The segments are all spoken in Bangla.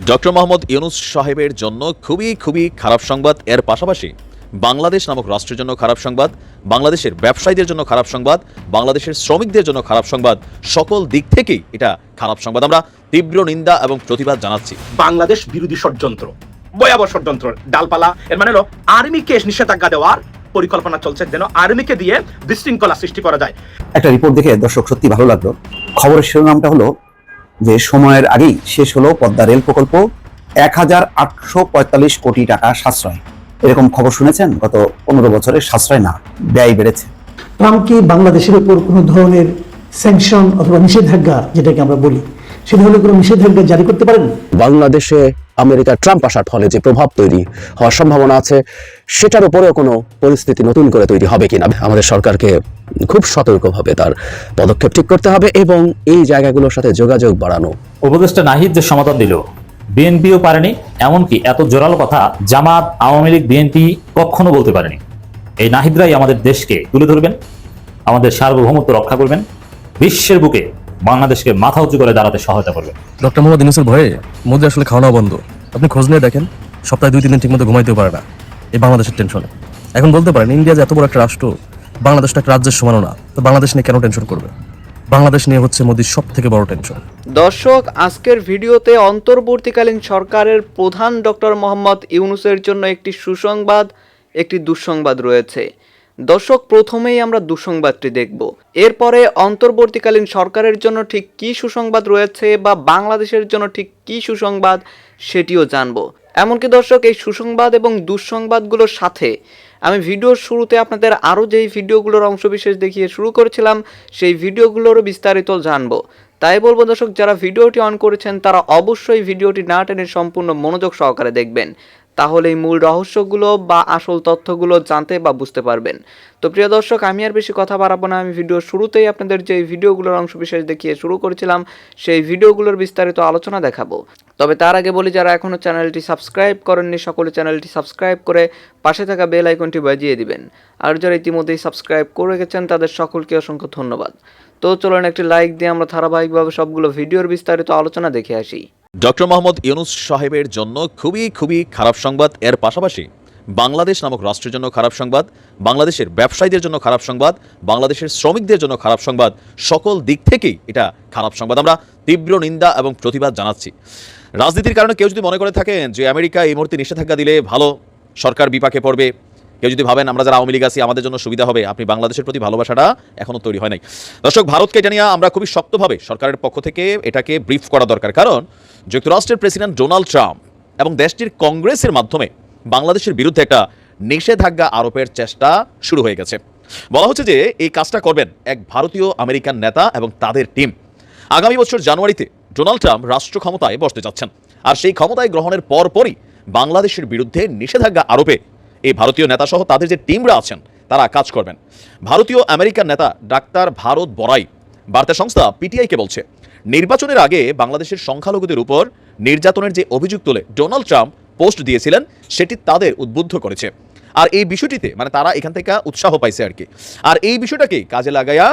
ডক্টর মোহাম্মদ ইউনুস সাহেবের জন্য খুবই খুবই খারাপ সংবাদ। এর পাশাপাশি বাংলাদেশ নামক রাষ্ট্রের জন্য খারাপ সংবাদ বাংলাদেশের ব্যবসায়ীদের জন্য খারাপ সংবাদ বাংলাদেশের শ্রমিকদের জন্য খারাপ সংবাদ সকল দিক থেকেই এটা খারাপ সংবাদ। আমরা তীব্র নিন্দা এবং প্রতিবাদ জানাচ্ছি। বাংলাদেশ বিরোধী ষড়যন্ত্র ভয়াবহ ষড়যন্ত্র ডালপালা এর মানে হলো আর্মিকে নিষেধাজ্ঞা দেওয়ার পরিকল্পনা চলছে যেন আর্মিকে দিয়ে বিশৃঙ্খলা সৃষ্টি করা যায়। একটা রিপোর্ট দেখে দর্শক সত্যি ভালো লাগল। খবরের শিরোনামটা হলো যে সময়ের আগেই শেষ হলো পদ্মা রেল প্রকল্প এক হাজার আটশো পঁয়তাল্লিশ কোটি টাকা সাশ্রয়। এরকম খবর শুনেছেন? গত পনেরো বছরে সাশ্রয় না, ব্যয় বেড়েছে। ট্রাম্প কি বাংলাদেশের উপর কোনো ধরনের স্যাংশন অথবা নিষেধাজ্ঞা, যেটাকে আমরা বলি সে ধরনের কোনো নিষেধাজ্ঞা জারি করতে পারেন? বাংলাদেশে আমেরিকা ট্রাম্প আসার ফলে যে প্রভাব তৈরি হওয়ার সম্ভাবনা আছে সেটার উপরেও কোনো পরিস্থিতি নতুন করে তৈরি হবে কিনা? আমাদের সরকারকে খুব সতর্কভাবে তার পদক্ষেপ ঠিক করতে হবে এবং এই জায়গাগুলোর সাথে যোগাযোগ বাড়ানো। উপদেষ্টা নাহিদ যে সমাধান দিল বিএনপিও পারেনি এমনকি এত জোরালো কথা জামাত আওয়ামী লীগ বিএনপি কখনো বলতে পারেনি। এই নাহিদরাই আমাদের দেশকে তুলে ধরবেন আমাদের সার্বভৌমত্ব রক্ষা করবেন বিশ্বের বুকে বাংলাদেশকে মাথা উঁচু করে দাঁড়াতে সহায়তা করবেন ডক্টর মোহাম্মদ ইউনুসের ভয়ে মোদি আসলে খাওয়া বন্ধ। আপনি খোঁজ নিয়ে দেখেন সপ্তাহে দুই তিন দিন ঠিকমতো ঘুমাইতেও পারে না। এই বাংলাদেশের টেনশনে এখন বলতে পারেন ইন্ডিয়া যে এত বড় একটা রাষ্ট্র বাংলাদেশটা একটা রাজ্যের সমানও না তো বাংলাদেশ নিয়ে কেন টেনশন করবে? বাংলাদেশ নিয়ে হচ্ছে মোদির সব থেকে বড় টেনশন দর্শক আজকের ভিডিওতে অন্তর্বর্তীকালীন সরকারের প্রধান ডক্টর মোহাম্মদ ইউনুসের জন্য একটি সুসংবাদ একটি দুঃসংবাদ রয়েছে। দর্শক প্রথমেই আমরা দুঃসংবাদটি দেখব। এরপরে অন্তর্বর্তীকালীন সরকারের জন্য ঠিক কী সুসংবাদ রয়েছে বা বাংলাদেশের জন্য ঠিক কী সুসংবাদ, সেটিও জানব। এমনকি দর্শক, এই সুসংবাদ এবং দুঃসংবাদগুলোর সাথে আমি ভিডিওর শুরুতে আপনাদের আরও যেই ভিডিওগুলোর অংশবিশেষ দেখিয়ে শুরু করেছিলাম, সেই ভিডিওগুলোরও বিস্তারিত জানব। তাই বলব দর্শক, যারা ভিডিওটি অন করেছেন, তারা অবশ্যই ভিডিওটি না টেনে সম্পূর্ণ মনোযোগ সহকারে দেখবেন। তাহলে এই মূল রহস্যগুলো বা আসল তথ্যগুলো জানতে বা বুঝতে পারবেন। তো প্রিয় দর্শক, আমি আর বেশি কথা বাড়াবো না। আমি ভিডিওর শুরুতেই আপনাদের যে ভিডিওগুলোর অংশবিশেষ দেখিয়ে শুরু করেছিলাম, সেই ভিডিওগুলোর বিস্তারিত আলোচনা দেখাবো। তবে তার আগে বলি, যারা এখনও চ্যানেলটি সাবস্ক্রাইব করেননি, সকলে চ্যানেলটি সাবস্ক্রাইব করে পাশে থাকা বেল আইকনটি বাজিয়ে দিবেন। আর যারা ইতিমধ্যেই সাবস্ক্রাইব করে গেছেন তাদের সকলকে অসংখ্য ধন্যবাদ। তো চলুন একটি লাইক দিয়ে আমরা ধারাবাহিকভাবে সবগুলো ভিডিওর বিস্তারিত আলোচনা দেখে আসি। ডক্টর মোহাম্মদ ইউনুস সাহেবের জন্য খুবই খুবই খারাপ সংবাদ। এর পাশাপাশি বাংলাদেশ নামক রাষ্ট্রের জন্য খারাপ সংবাদ, বাংলাদেশের ব্যবসায়ীদের জন্য খারাপ সংবাদ, বাংলাদেশের শ্রমিকদের জন্য খারাপ সংবাদ, সকল দিক থেকেই এটা খারাপ সংবাদ। আমরা তীব্র নিন্দা এবং প্রতিবাদ জানাচ্ছি। রাজনীতির কারণে কেউ যদি মনে করে থাকেন যে আমেরিকা এই মুহূর্তে নিষেধাজ্ঞা দিলে ভালো সরকার বিপাকে পড়বে কেউ যদি ভাবেন আমরা যারা আওয়ামী লীগ আছি, আমাদের জন্য সুবিধা হবে, আপনি বাংলাদেশের প্রতি ভালোবাসাটা এখনও তৈরি হয় নাই। দর্শক, ভারতকে জানিয়ে আমরা খুবই শক্তভাবে সরকারের পক্ষ থেকে এটাকে ব্রিফ করা দরকার। কারণ যুক্তরাষ্ট্রের প্রেসিডেন্ট ডোনাল্ড ট্রাম্প এবং দেশটির কংগ্রেসের মাধ্যমে বাংলাদেশের বিরুদ্ধে একটা নিষেধাজ্ঞা আরোপের চেষ্টা শুরু হয়ে গেছে। বলা হচ্ছে যে এই কাজটা করবেন এক ভারতীয় আমেরিকান নেতা এবং তাদের টিম। আগামী বছর জানুয়ারিতে ডোনাল্ড ট্রাম্প রাষ্ট্র ক্ষমতায় বসতে যাচ্ছেন। আর সেই ক্ষমতায় গ্রহণের পরপরই বাংলাদেশের বিরুদ্ধে নিষেধাজ্ঞা আরোপে এই ভারতীয় নেতা সহ তাদের যে টিমরা আছেন, তারা কাজ করবেন। ভারতীয় আমেরিকান নেতা ডাক্তার ভারত বড়াই, বার্তা সংস্থা পিটিআইকে বলছে, নির্বাচনের আগে বাংলাদেশের সংখ্যালঘুদের উপর নির্যাতনের যে অভিযোগ তুলে ডোনাল্ড ট্রাম্প, পোস্ট দিয়েছিলেন, সেটি তাদের উদ্বুদ্ধ করেছে। আর এই বিষয়টিতে মানে তারা এখান থেকে উৎসাহ পাইছে আর কি। আর এই বিষয়টাকে কাজে লাগাইয়া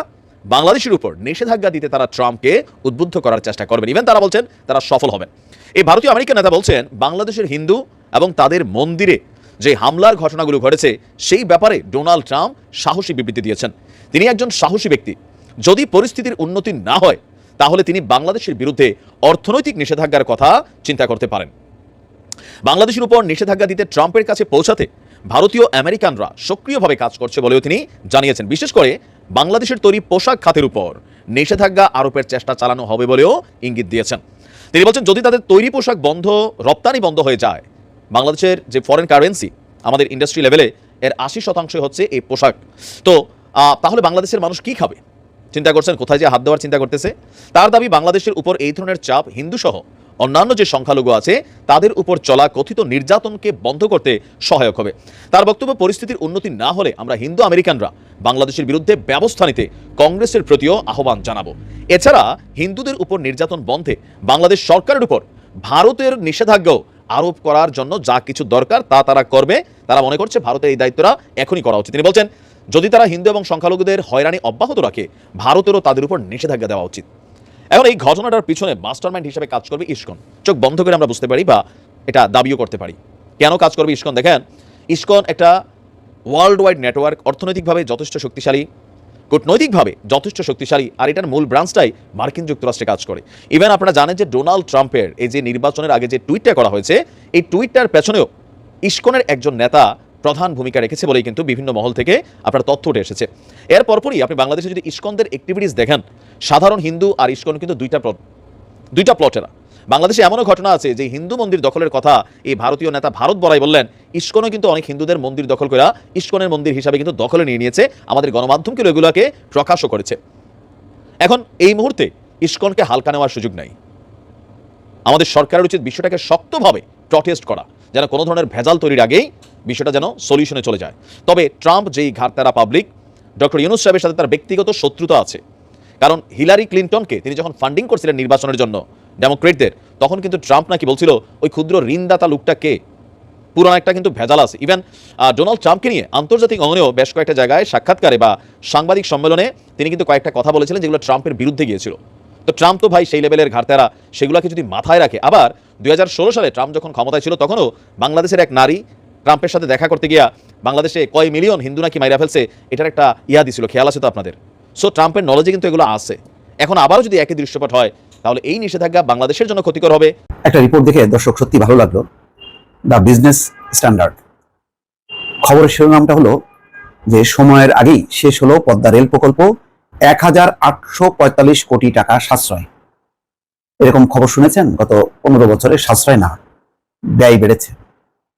বাংলাদেশের উপর নিষেধাজ্ঞা দিতে তারা ট্রাম্পকে উদ্বুদ্ধ করার চেষ্টা করবেন। ইভেন তারা বলছেন, তারা সফল হবেন। এই ভারতীয় আমেরিকান নেতা বলছেন, বাংলাদেশের হিন্দু এবং তাদের মন্দিরে যে হামলার ঘটনাগুলো ঘটেছে, সেই ব্যাপারে ডোনাল্ড ট্রাম্প সাহসী বিবৃতি দিয়েছেন। তিনি একজন সাহসী ব্যক্তি। যদি পরিস্থিতির উন্নতি না হয়, তাহলে তিনি বাংলাদেশের বিরুদ্ধে অর্থনৈতিক নিষেধাজ্ঞার কথা চিন্তা করতে পারেন। বাংলাদেশের উপর নিষেধাজ্ঞা দিতে ট্রাম্পের কাছে পৌঁছাতে ভারতীয় আমেরিকানরা সক্রিয়ভাবে কাজ করছে বলেও তিনি জানিয়েছেন। বিশেষ করে বাংলাদেশের তৈরি পোশাক খাতের উপর নিষেধাজ্ঞা আরোপের চেষ্টা চালানো হবে বলেও ইঙ্গিত দিয়েছেন। তিনি বলছেন, যদি তাদের তৈরি পোশাক বন্ধ, রপ্তানি বন্ধ হয়ে যায় বাংলাদেশের যে ফরেন কারেন্সি আমাদের ইন্ডাস্ট্রি লেভেলে এর আশি শতাংশ হচ্ছে এই পোশাক। তো তাহলে বাংলাদেশের মানুষ কি খাবে? চিন্তা করছেন, কোথায় যে হাত দেওয়ার চিন্তা করতেছে? তার দাবি, বাংলাদেশের উপর এই ধরনের চাপ হিন্দু সহ অন্যান্য যে সংখ্যালঘু আছে, তাদের উপর চলা কথিত নির্যাতনকে বন্ধ করতে সহায়ক হবে। তার বক্তব্য পরিস্থিতির উন্নতি না হলে আমরা হিন্দু আমেরিকানরা বাংলাদেশের বিরুদ্ধে ব্যবস্থা নিতে কংগ্রেসের প্রতিও আহ্বান জানাব। এছাড়া হিন্দুদের উপর নির্যাতন বন্ধে বাংলাদেশ সরকারের উপর ভারতের নিষেধাজ্ঞাও আরোপ করার জন্য যা কিছু দরকার তা তারা করবে। তারা মনে করছে ভারতের এই দায়িত্বটা এখনই করা উচিত। তিনি বলছেন, যদি তারা হিন্দু এবং সংখ্যালঘুদের হয়রানি অব্যাহত রাখে, ভারতেরও তাদের উপর নিষেধাজ্ঞা দেওয়া উচিত। এখন এই ঘটনাটার পিছনে মাস্টারমাইন্ড হিসেবে কাজ করবে ইস্কন। চোখ বন্ধ করে আমরা বুঝতে পারি বা এটা দাবিও করতে পারি। কেন কাজ করবে ইস্কন? দেখেন, ইস্কন একটা ওয়ার্ল্ড ওয়াইড নেটওয়ার্ক অর্থনৈতিকভাবে যথেষ্ট শক্তিশালী। কূটনৈতিকভাবে যথেষ্ট শক্তিশালী আর এটার মূল ব্রাঞ্চটাই মার্কিন যুক্তরাষ্ট্রে কাজ করে। ইভেন আপনারা জানেন যে ডোনাল্ড ট্রাম্পের এই যে নির্বাচনের আগে যে টুইটটা করা হয়েছে, এই টুইটটার পেছনেও ইস্কনের একজন নেতা প্রধান ভূমিকা রেখেছে বলেই কিন্তু বিভিন্ন মহল থেকে আপনার তথ্য উঠে এসেছে। এর পরপরই আপনি বাংলাদেশে যদি ইস্কনদের অ্যাক্টিভিটিস দেখেন, সাধারণ হিন্দু আর ইস্কন কিন্তু দুইটা দুইটা প্লটেরা বাংলাদেশে এমনও ঘটনা আছে যে হিন্দু মন্দির দখলের কথা এই ভারতীয় নেতা ভারত বড়াই বললেন, ইস্কনও কিন্তু অনেক হিন্দুদের মন্দির দখল করে ইস্কনের মন্দির হিসাবে কিন্তু দখলে নিয়ে নিয়েছে, আমাদের গণমাধ্যমকে এগুলোকে প্রকাশও করেছে। এখন এই মুহূর্তে ইস্কনকে হালকা নেওয়ার সুযোগ নাই। আমাদের সরকারের উচিত বিষয়টাকে শক্তভাবে প্রটেস্ট করা, যেন কোনো ধরনের ভেজাল তৈরির আগেই বিষয়টা যেন সলিউশনে চলে যায়। তবে ট্রাম্প যেই ঘাটতারা পাবলিক ডক্টর ইউনুস সাহেবের সাথে তার ব্যক্তিগত শত্রুতা আছে। কারণ হিলারি ক্লিন্টনকে তিনি যখন ফান্ডিং করছিলেন নির্বাচনের জন্য ডেমোক্রেটদের। তখন কিন্তু ট্রাম্প নাকি বলছিল, ওই ক্ষুদ্র ঋণদাতা লোকটা কে? পুরান একটা কিন্তু ভেজাল আছে। ইভেন ডোনাল্ড ট্রাম্পকে নিয়ে আন্তর্জাতিক অঙ্গনেও বেশ কয়েকটা জায়গায় সাক্ষাৎকারে বা সাংবাদিক সম্মেলনে তিনি কিন্তু কয়েকটা কথা বলেছিলেন যেগুলো ট্রাম্পের বিরুদ্ধে গিয়েছিল। তো ট্রাম্প তো ভাই সেই লেভেলের ঘাটতারা সেগুলোকে যদি মাথায় রাখে। আবার দুই হাজার ষোলো সালে ট্রাম্প যখন ক্ষমতায় ছিল, তখনও বাংলাদেশের এক নারী ট্রাম্পের সাথে দেখা করতে গিয়া বাংলাদেশে কয় মিলিয়ন হিন্দু নাকি মাইরা ফেলছে, এটার একটা ইয়া দিছিল, খেয়াল আছে তো আপনাদের? সো ট্রাম্পের নলেজে কিন্তু এগুলো আছে। এখন আবারও যদি একই দৃশ্যপট হয় তাহলে এই নিষেধাজ্ঞা বাংলাদেশের জন্য ক্ষতিকর হবে। একটা রিপোর্ট দেখে দর্শক সত্যি ভালো লাগল। দ্য বিজনেস স্ট্যান্ডার্ড খবরের শিরোনামটা হলো যে, সময়ের আগেই শেষ হলো পদ্মা রেল প্রকল্প, এক হাজার আটশো পঁয়তাল্লিশ কোটি টাকা সাশ্রয়। এরকম খবর শুনেছেন? গত পনেরো বছরে সাশ্রয় না, ব্যয় বেড়েছে।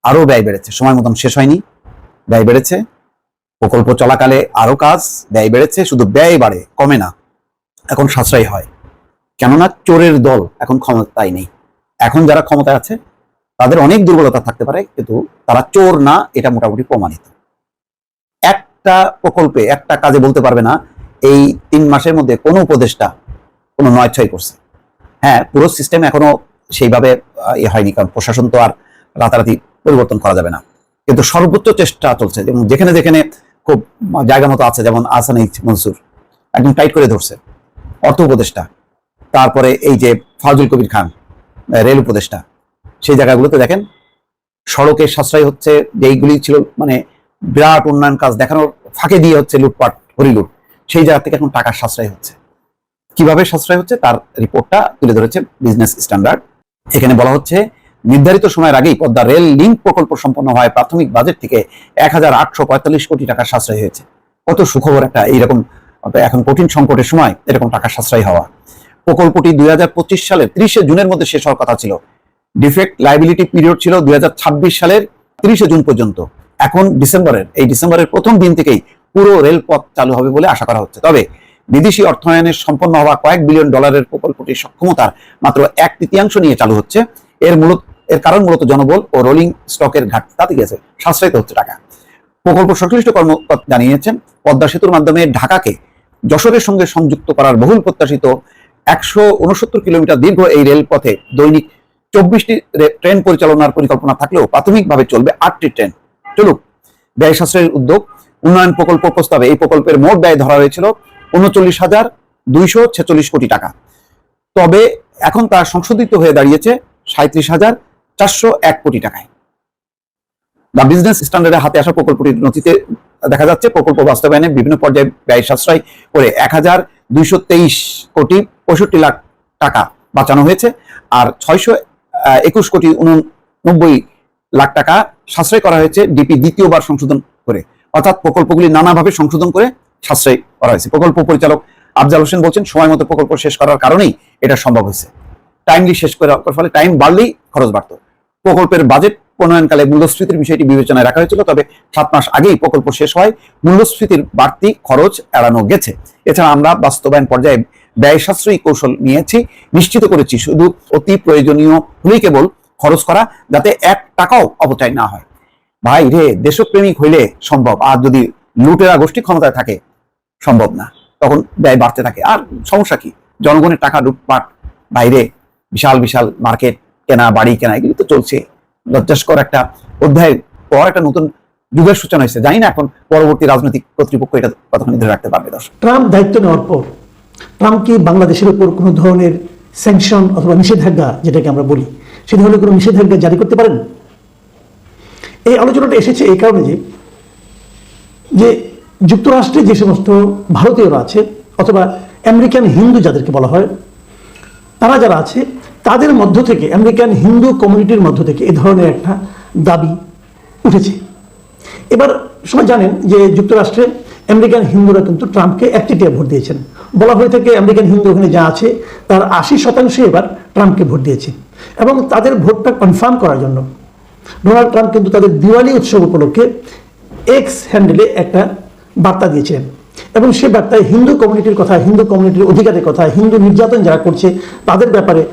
আরও ব্যয় বেড়েছে। সময় মতন শেষ হয়নি, ব্যয় বেড়েছে। প্রকল্প চলাকালে আরও কাজ, ব্যয় বেড়েছে। শুধু ব্যয় বাড়ে, কমে না। এখন সাশ্রয় হয়। কেননা চোরের দল এখন ক্ষমতায় নেই। এখন যারা ক্ষমতায় আছে, তাদের অনেক দুর্বলতা থাকতে পারে, কিন্তু তারা চোর না, এটা মোটামুটি প্রমাণিত। একটা প্রকল্পে, একটা কাজে বলতে পারবে না, এই তিন মাসের মধ্যে কোনো উপদেষ্টা কোনো নয় ছয় করছে। হ্যাঁ পুরো সিস্টেম এখনও সেইভাবে ইয়ে হয়নি, কারণ প্রশাসন তো আর রাতারাতি পরিবর্তন করা যাবে না। কিন্তু সর্বোচ্চ চেষ্টা চলছে, যেমন যেখানে যেখানে খুব জায়গা মতো আছে, যেমন আসানিক মনসুর, একদম টাইট করে ধরছে। অর্থ উপদেষ্টা তারপরে এই যে ফাজুল কবির খান রেল উপদেষ্টা, সেই জায়গাগুলোতে দেখেন সড়কের সাশ্রয় হচ্ছে যেইগুলি ছিল মানে বিরাট উন্নয়ন কাজ দেখানোর ফাঁকে দিয়ে হচ্ছে লুটপাট, হরিলুট, সেই জায়গা থেকে এখন টাকার সাশ্রয় হচ্ছে। কীভাবে সাশ্রয় হচ্ছে? তার রিপোর্টটা তুলে ধরেছে বিজনেস স্ট্যান্ডার্ড। এখানে বলা হচ্ছে, নির্ধারিত সময়ের আগেই পদ্মা রেল লিঙ্ক প্রকল্প সম্পন্ন হয়, প্রাথমিক বাজেট থেকে এক হাজার আটশো পঁয়তাল্লিশ কোটি টাকা সাশ্রয় হয়েছে। কত সুখবর একটা, এইরকম, এখন কঠিন সংকটের সময় এরকম টাকা সাশ্রয় হওয়া। প্রকল্পটি দুই সালের ত্রিশে জুনের মধ্যে শেষ হওয়ার কথা ছিল। ডিফেক্ট লাইবিলিটি পিরিয়ড ছিল দুই সালের তিরিশে জুন পর্যন্ত। এখন ডিসেম্বরের, এই ডিসেম্বরের প্রথম দিন থেকেই পুরো রেলপথ চালু হবে বলে আশা করা হচ্ছে। তবে বিদেশি অর্থায়নের সম্পন্ন হওয়া কয়েক বিলিয়ন ডলারের প্রকল্পটির সক্ষমতার মাত্র এক তৃতীয়াংশ নিয়ে চালু হচ্ছে। এর মূলত, এর কারণ মূলত জনবল ও রোলিং স্টকের ঘাটতি, তাতে গেছে সাশ্রয়িত হচ্ছে টাকা। প্রকল্প সংশ্লিষ্ট কর্মকর্তা জানিয়েছেন, পদ্মা সেতুর মাধ্যমে ঢাকাকে যশোরের সঙ্গে সংযুক্ত করার বহুল প্রত্যাশিত একশো উনসত্তর কিলোমিটার দীর্ঘ এই রেলপথে দৈনিক চব্বিশটি ট্রেন পরিচালনার পরিকল্পনা থাকলেও প্রাথমিকভাবে চলবে আটটি ট্রেন। চলুক ব্যয় সাশ্রয়ের উদ্যোগ, উন্নয়ন প্রকল্প প্রস্তাবে এই প্রকল্পের মোট ব্যয় ধরা হয়েছিল উনচল্লিশ হাজার দুইশো ছেচল্লিশ কোটি টাকা। তবে এখন তা সংশোধিত হয়ে দাঁড়িয়েছে সাঁত্রিশ হাজার চারশো এক কোটি টাকায়। দ্য বিজনেস স্ট্যান্ডার্ডের হাতে আসা প্রকল্পটির নথিতে দেখা যাচ্ছে প্রকল্প বাস্তবায়নে বিভিন্ন পর্যায়ে ব্যয় সাশ্রয় করে এক হাজার দুইশো তেইশ কোটি পঁয়ষট্টি লাখ টাকা বাঁচানো হয়েছে আর ছয়শো একুশ কোটি উননব্বই লাখ টাকা সাশ্রয় করা হয়েছে ডিপি দ্বিতীয়বার সংশোধন করে। অর্থাৎ প্রকল্পগুলি নানাভাবে সংশোধন করে সাশ্রয় করা হয়েছে। প্রকল্প পরিচালক আফজাল হোসেন বলছেন, সময় মতো প্রকল্প শেষ করার কারণেই এটা সম্ভব হয়েছে। টাইমলি শেষ করার ফলে টাইম বাড়লেই খরচ বাড়তো। প্রকল্পের বাজেট প্রণয়নকালে মূল্যস্ফীতির বিষয়টি বিবেচনায় রাখা হয়েছিল, তবে সাত মাস আগেই প্রকল্প শেষ হয়, মূল্যস্ফীতির বাড়তি খরচ এড়ানো গেছে। এছাড়া আমরা বাস্তবায়ন পর্যায়ে ব্যয় সাশ্রয়ী কৌশল নিয়েছি, নিশ্চিত করেছি শুধু অতি প্রয়োজনীয় হলেই কেবল খরচ করা, যাতে এক টাকাও অপচয় না হয়। ভাই রে, দেশপ্রেমিক হইলে সম্ভব, আর যদি লুটেরা গোষ্ঠী ক্ষমতায় থাকে, সম্ভব না। তখন ব্যয় বাড়তে থাকে। আর সমস্যা কি? জনগণের টাকা লুটপাট বাইরে বিশাল বিশাল মার্কেট, কেনা, বাড়ি কেনা, এগুলি তো চলছে। লজ্জাস্কর একটা অধ্যায় পর একটা নতুন যুগের সূচনা হয়েছে। জানি না এখন পরবর্তী রাজনৈতিক কর্তৃপক্ষ এটা কতখানি ধরে রাখতে পারবে দর্শক। ট্রাম্প দায়িত্ব নেওয়ার পর ট্রাম্প কি বাংলাদেশের উপর কোনো ধরনের স্যাংশন অথবা নিষেধাজ্ঞা, যেটাকে আমরা বলি, সে ধরনের কোনো নিষেধাজ্ঞা জারি করতে পারেন? এই আলোচনাটা এসেছে এই কারণে যে যে যুক্তরাষ্ট্রে যে সমস্ত ভারতীয়রা আছে, অথবা আমেরিকান হিন্দু যাদেরকে বলা হয়, তারা যারা আছে তাদের মধ্য থেকে, আমেরিকান হিন্দু কমিউনিটির মধ্য থেকে এ ধরনের একটা দাবি উঠেছে। এবার সবাই জানেন যে যুক্তরাষ্ট্রে আমেরিকান হিন্দুরা কিন্তু ট্রাম্পকে একচেটিয়া ভোট দিয়েছেন। বলা হয়ে থাকে আমেরিকান হিন্দু ওখানে যা আছে, তার আশি শতাংশ এবার ট্রাম্পকে ভোট দিয়েছে। এবং তাদের ভোটটা কনফার্ম করার জন্য ডোনাল্ড ট্রাম্প কিন্তু তাদের দিওয়ালি উৎসব উপলক্ষে এক্স হ্যান্ডেলে একটা বার্তা দিয়েছিলেন। এবং সে বার্তায় হিন্দু কমিউনিটির কথা, হিন্দু কমিউনিটির অধিকারের কথা, হিন্দু নির্যাতন যারা করছে, তাদের ব্যাপারে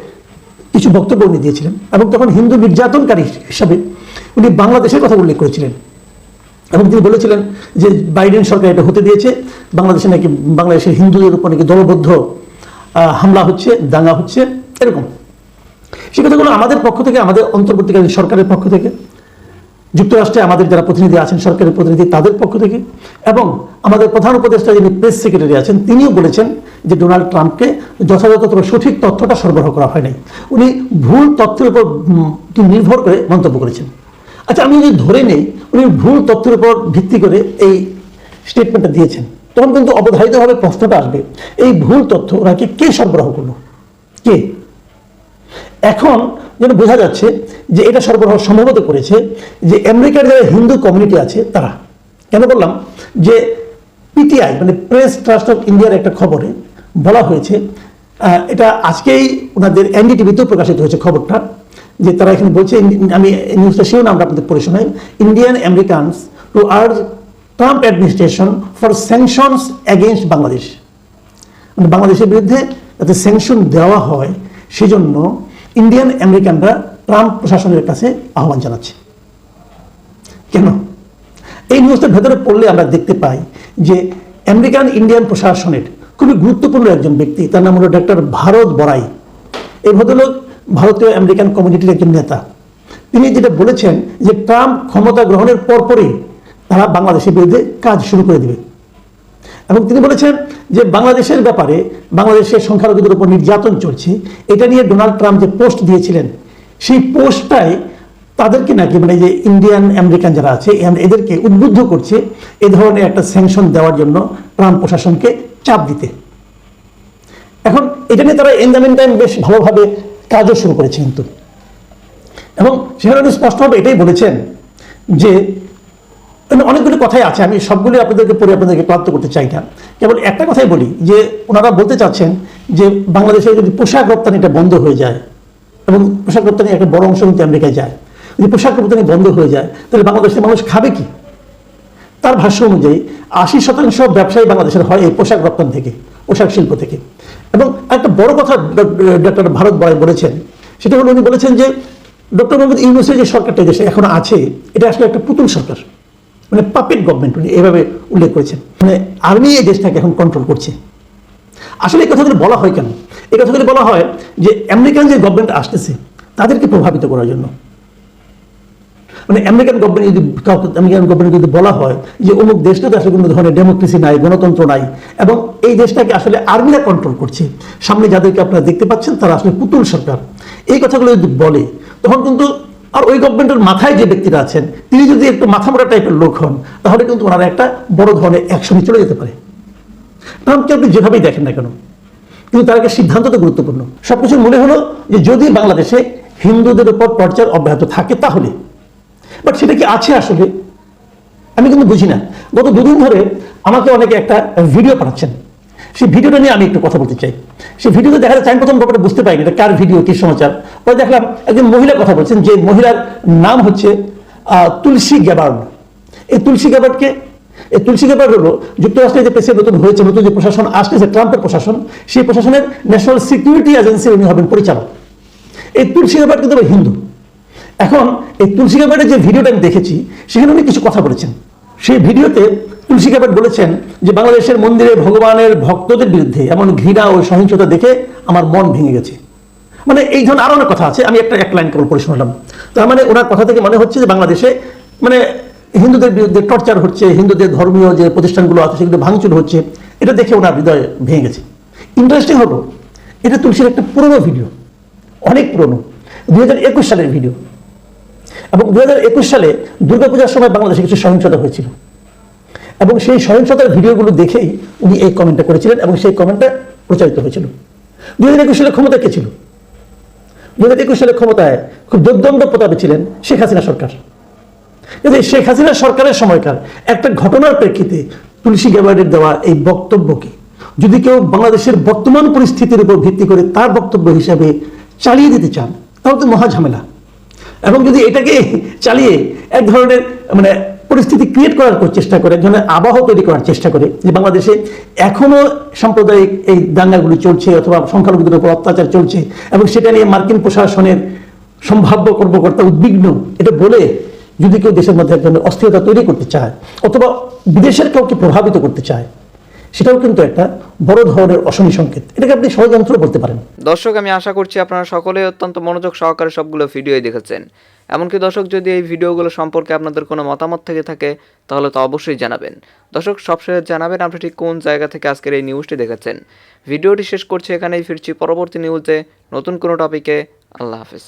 কিছু বক্তব্য উনি দিয়েছিলেন এবং তখন হিন্দু নির্যাতনকারী হিসাবে উনি বাংলাদেশের কথা উল্লেখ করেছিলেন। এবং তিনি বলেছিলেন যে বাইডেন সরকার এটা হতে দিয়েছে, বাংলাদেশে নাকি বাংলাদেশের হিন্দুদের উপর নাকি দলবদ্ধ হামলা হচ্ছে, দাঙ্গা হচ্ছে, এরকম। সে কথাগুলো আমাদের পক্ষ থেকে, আমাদের অন্তর্বর্তীকালীন সরকারের পক্ষ থেকে যুক্তরাষ্ট্রে আমাদের যারা প্রতিনিধি আছেন, সরকারের প্রতিনিধি, তাদের পক্ষ থেকে এবং আমাদের প্রধান উপদেষ্টা যিনি প্রেস সেক্রেটারি আছেন, তিনিও বলেছেন যে ডোনাল্ড ট্রাম্পকে যথাযথ সঠিক তথ্যটা সরবরাহ করা হয় নাই উনি ভুল তথ্যের উপর নির্ভর করে মন্তব্য করেছেন। আচ্ছা আমি যদি ধরে নেই, উনি ভুল তথ্যের উপর ভিত্তি করে এই স্টেটমেন্টটা দিয়েছেন, তখন কিন্তু অবধারিতভাবে প্রশ্নটা আসবে, এই ভুল তথ্য ওনাকে কে সরবরাহ করল? কে? এখন যেন বোঝা যাচ্ছে যে এটা সরবরাহ সম্ভবত করেছে যে আমেরিকার যারা হিন্দু কমিউনিটি আছে, তারা। কেন বললাম? যে পিটিআই মানে প্রেস ট্রাস্ট অফ ইন্ডিয়ার একটা খবরে বলা হয়েছে এটা আজকেই ওনাদের এনডিটিভিতেও প্রকাশিত হয়েছে খবরটা, যে তারা এখানে বলছে, আমি নিউজটা সেও নামটা আপনাদের পড়ে শোনাই Indian Americans to urge Trump administration for sanctions against Bangladesh মানে বাংলাদেশের বিরুদ্ধে যাতে স্যাংশন দেওয়া হয়, সেজন্য ইন্ডিয়ান আমেরিকানরা ট্রাম্প প্রশাসনের কাছে আহ্বান জানাচ্ছে। কেন? এই নিউজটার ভেতরে পড়লে আমরা দেখতে পাই যে আমেরিকান ইন্ডিয়ান প্রশাসনের খুবই গুরুত্বপূর্ণ একজন ব্যক্তি, তার নাম হলো ডক্টর ভারত বড়াই। এই ভদ্রলোক ভারতীয় আমেরিকান কমিউনিটির একজন নেতা। তিনি যেটা বলেছেন যে ট্রাম্প ক্ষমতা গ্রহণের পরপরই তারা বাংলাদেশের বিরুদ্ধে কাজ শুরু করে দেবে। এবং তিনি বলেছেন যে বাংলাদেশের ব্যাপারে বাংলাদেশের সংখ্যালঘুদের উপর নির্যাতন চলছে। এটা নিয়ে ডোনাল্ড ট্রাম্প যে পোস্ট দিয়েছিলেন, সেই পোস্টটাই তাদেরকে নাকি মানে যে ইন্ডিয়ান আমেরিকান যারা আছে এদেরকে উদ্বুদ্ধ করছে এ ধরনের একটা স্যাংশন দেওয়ার জন্য ট্রাম্প প্রশাসনকে চাপ দিতে। এখন এটা নিয়ে তারা দ্য টাইম বেশ ভালোভাবে কাজও শুরু করেছে কিন্তু। এবং সেখানে স্পষ্টভাবে এটাই বলেছেন যে মানে অনেকগুলো কথাই আছে, আমি সবগুলো আপনাদেরকে পড়ে আপনাদেরকে ক্লান্ত করতে চাই না। কেবল একটা কথাই বলি, যে ওনারা বলতে চাচ্ছেন যে বাংলাদেশে যদি পোশাক রপ্তানিটা বন্ধ হয়ে যায়, এবং পোশাক রপ্তানি একটা বড় অংশ কিন্তু আমেরিকায় যায়, যদি পোশাক রপ্তানি বন্ধ হয়ে যায়, তাহলে বাংলাদেশের মানুষ খাবে কি? তার ভাষ্য অনুযায়ী, আশি শতাংশ ব্যবসায়ী বাংলাদেশের হয় এই পোশাক রপ্তানি থেকে, পোশাক শিল্প থেকে। এবং একটা বড় কথা ডক্টর ভারত বয় বলেছেন, সেটা হলো উনি বলেছেন যে, ডক্টর মোহাম্মদ ইউনুসের যে সরকারটা দেশে এখন আছে, এটা আসলে একটা পুতুল সরকার। মানে পাপেট গভর্নমেন্ট উনি এভাবে উল্লেখ করেছেন। মানে আর্মি এই দেশটাকে এখন কন্ট্রোল করছে। আসলে এই কথাগুলো বলা হয় কেন? এই কথাগুলো বলা হয় যে আমেরিকান যে গভর্নমেন্ট আসতেছে, তাদেরকে প্রভাবিত করার জন্য। মানে আমেরিকান গভর্নমেন্ট যদি কাউকে আমেরিকান গভর্নমেন্ট যদি বলা হয় যে অমুক দেশটাতে আসলে কোনো ধরনের ডেমোক্রেসি নাই, গণতন্ত্র নাই, এবং এই দেশটাকে আসলে আর্মিরা কন্ট্রোল করছে, সামনে যাদেরকে আপনারা দেখতে পাচ্ছেন তারা আসলে পুতুল সরকার। এই কথাগুলো যদি বলে, তখন কিন্তু আর ওই গভর্নমেন্টের মাথায় যে ব্যক্তিরা আছেন, তিনি যদি একটু মাথা মোটা টাইপের লোক হন, তাহলে কিন্তু ওনারা একটা বড় ধরনের অ্যাকশনে চলে যেতে পারে। ট্রাম্পকে আপনি যেভাবেই দেখেন না কেন, কিন্তু তার একটা সিদ্ধান্ত তো গুরুত্বপূর্ণ। সবকিছু মনে হলো যে যদি বাংলাদেশে হিন্দুদের উপর টর্চার অব্যাহত থাকে তাহলে। বাট সেটা কি আছে আসলে? আমি কিন্তু বুঝি না। গত দুদিন ধরে আমাকে অনেকে একটা ভিডিও পাঠাচ্ছেন। সেই ভিডিওটা নিয়ে আমি একটু কথা বলতে চাই। সেই ভিডিওতে দেখা যাচ্ছে আমি প্রথম ব্যাপারটা বুঝতে পারিনি এটা কার ভিডিও, কি সমাচার। পরে দেখলাম একজন মহিলা কথা বলছেন, যে মহিলার নাম হচ্ছে তুলসী গ্যাবার্ড এই তুলসী গ্যাবার্ডকে এই তুলসী গ্যাবার্ড হলো যুক্তরাষ্ট্রে যে প্রেসিডেন্ট নতুন হয়েছে, নতুন যে প্রশাসন আসতেছে, ট্রাম্পের প্রশাসন, সেই প্রশাসনের ন্যাশনাল সিকিউরিটি এজেন্সি উনি হবেন পরিচালক। এই তুলসী গ্যাবার্ড কিন্তু হিন্দু। এখন এই তুলসী গ্যাবার্ডের যে ভিডিওটা আমি দেখেছি, সেখানে উনি কিছু কথা বলেছেন। সেই ভিডিওতে তুলসী গ্যাবার্ড বলেছেন যে বাংলাদেশের মন্দিরে ভগবানের ভক্তদের বিরুদ্ধে এমন ঘৃণা ও সহিংসতা দেখে আমার মন ভেঙে গেছে। মানে এই ধরনের আরও অনেক কথা আছে, আমি একটা এক লাইন কেবল পড়ে শোনালাম। তার মানে ওনার কথা থেকে মনে হচ্ছে যে বাংলাদেশে মানে হিন্দুদের বিরুদ্ধে টর্চার হচ্ছে, হিন্দুদের ধর্মীয় যে প্রতিষ্ঠানগুলো আছে সেগুলো ভাঙচুর হচ্ছে, এটা দেখে ওনার হৃদয় ভেঙে গেছে। ইন্টারেস্টিং হলো, এটা তুলসীর একটা পুরনো ভিডিও, অনেক পুরনো, দুই হাজার একুশ সালের ভিডিও। এবং দুই হাজার একুশ সালে দুর্গাপূজার সময় বাংলাদেশে কিছু সহিংসতা হয়েছিল। এবং সেই সহিংসতার ভিডিওগুলো দেখেই উনি এই কমেন্টটা করেছিলেন এবং সেই কমেন্টটা প্রচারিত হয়েছিল। দুই হাজার একুশ সালে ক্ষমতা কে ছিল? দুই হাজার একুশ সালে ক্ষমতায় খুব দুর্দণ্ড প্রতাপে ছিলেন শেখ হাসিনা সরকার। কিন্তু শেখ হাসিনা সরকারের সময়কার একটা ঘটনার প্রেক্ষিতে তুলসী গ্যাবার্ডের দেওয়া এই বক্তব্যকে যদি কেউ বাংলাদেশের বর্তমান পরিস্থিতির উপর ভিত্তি করে তার বক্তব্য হিসাবে চালিয়ে দিতে চান, তাহলে তো মহা ঝামেলা। এবং যদি এটাকে চালিয়ে এক ধরনের মানে পরিস্থিতি ক্রিয়েট করার চেষ্টা করে ধরনের আবহ তৈরি করার চেষ্টা করে। যে বাংলাদেশে এখনও সাম্প্রদায়িক এই দাঙ্গাগুলি চলছে অথবা সংখ্যালঘুদের উপর অত্যাচার চলছে এবং সেটা নিয়ে মার্কিন প্রশাসনের সম্ভাব্য কর্মকর্তা উদ্বিগ্ন। এটা বলে যদি কেউ দেশের মধ্যে এক ধরনের অস্থিরতা তৈরি করতে চায় অথবা বিদেশের কাউকে প্রভাবিত করতে চায় সেটাও কিন্তু একটা বড় ধরনের অশনি সংকেত। এটাকে আপনি ষড়যন্ত্র বলতে পারেন। দর্শক, আমি আশা করছি আপনারা সকলেই অত্যন্ত মনোযোগ সহকারে সবগুলো ভিডিওই দেখেছেন। এমনকি দর্শক, যদি এই ভিডিওগুলো সম্পর্কে আপনাদের কোনো মতামত থেকে থাকে, তাহলে তো অবশ্যই জানাবেন। দর্শক, সবশেষে জানাবেন আপনি ঠিক কোন জায়গা থেকে আজকের এই নিউজটি দেখেছেন। ভিডিওটি শেষ করছি এখানেই, ফিরছি পরবর্তী নিউজে নতুন কোনো টপিকে আল্লাহ হাফিজ।